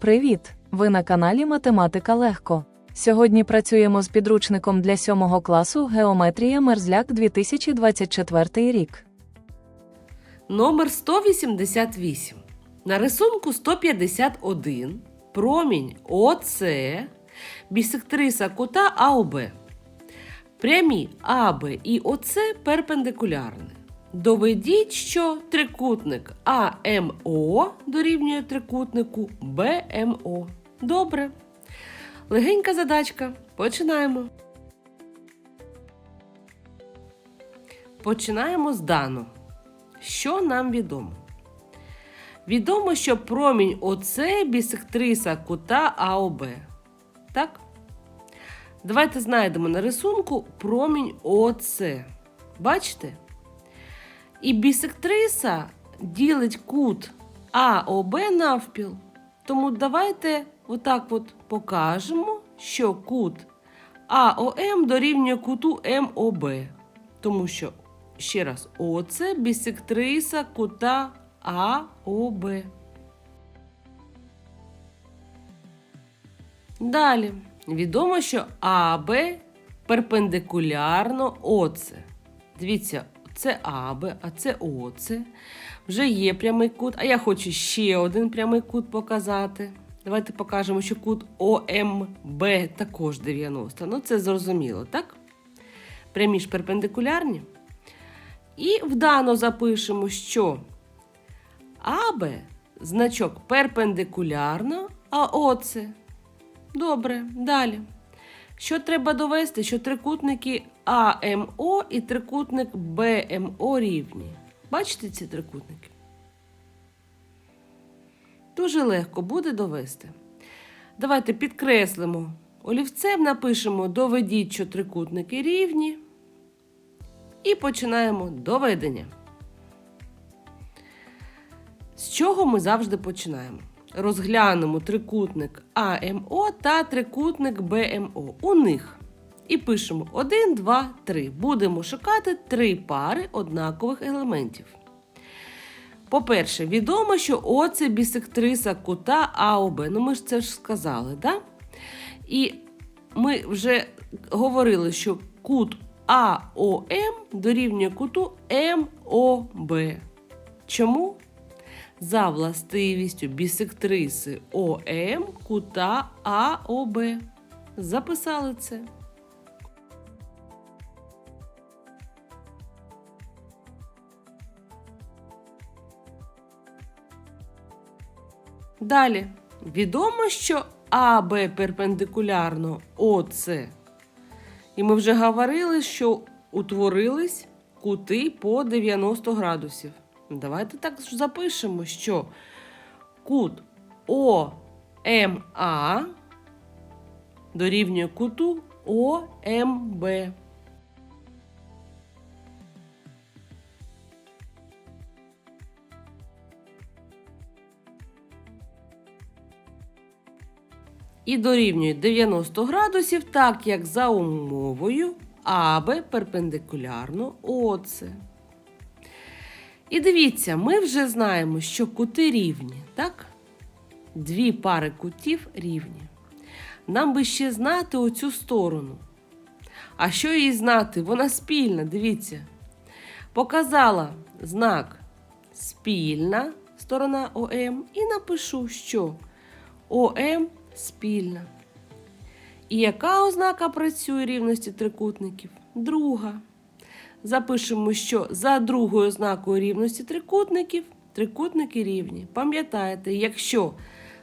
Привіт! Ви на каналі Математика Легко. Сьогодні працюємо з підручником для 7 класу Геометрія Мерзляк 2024 рік. Номер 188. На рисунку 151 промінь ОС бісектриса кута АОБ. Прямі АБ і ОС перпендикулярні. Доведіть, що трикутник АМО дорівнює трикутнику БМО. Добре. Легенька задачка. Починаємо. Починаємо з даного. Що нам відомо? Відомо, що промінь ОС бісектриса кута АОБ. Так? Давайте знайдемо на рисунку промінь ОС. Бачите? І бісектриса ділить кут АОБ навпіл. Тому давайте отак от покажемо, що кут АОМ дорівнює куту МОБ. Тому що, ще раз, ОЦ бісектриса кута АОБ. Далі. Відомо, що АБ перпендикулярно ОЦ. Дивіться, це АБ, а це ОЦ. Вже є прямий кут, а я хочу ще один прямий кут показати. Давайте покажемо, що кут ОМБ також 90. Ну, це зрозуміло, так? Прямі ж перпендикулярні. І вдано запишемо, що АБ значок перпендикулярно, а ОЦ. Добре, далі. Що треба довести? Що трикутники АМО і трикутник БМО рівні. Бачите ці трикутники? Дуже легко буде довести. Давайте підкреслимо. Олівцем напишемо доведіть, що трикутники рівні. І починаємо доведення. З чого ми завжди починаємо? Розглянемо трикутник АМО та трикутник БМО. У них. І пишемо 1, 2, 3. Будемо шукати три пари однакових елементів. По-перше, відомо, що О це бісектриса кута АОБ. Ну, ми ж це ж сказали, да? І ми вже говорили, що кут АОМ дорівнює куту МОБ. Чому? За властивістю бісектриси ОМ кута АОБ. Записали це. Далі. Відомо, що АБ перпендикулярно ОЦ. І ми вже говорили, що утворились кути по 90 градусів. Давайте так запишемо, що кут ОМА дорівнює куту ОМБ. І дорівнює 90 градусів, так як за умовою АБ перпендикулярно ОЦ. І дивіться, ми вже знаємо, що кути рівні, так? Дві пари кутів рівні. Нам би ще знати оцю сторону. А що їй знати? Вона спільна, дивіться. Показала знак спільна сторона ОМ і напишу, що ОМ спільна. І яка ознака працює рівності трикутників? Друга. Запишемо, що за другою ознакою рівності трикутників трикутники рівні. Пам'ятаєте, якщо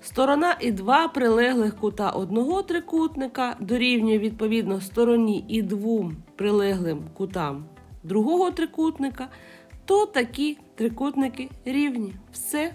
сторона і два прилеглих кута одного трикутника дорівнює відповідно стороні і двом прилеглим кутам другого трикутника, то такі трикутники рівні. Все.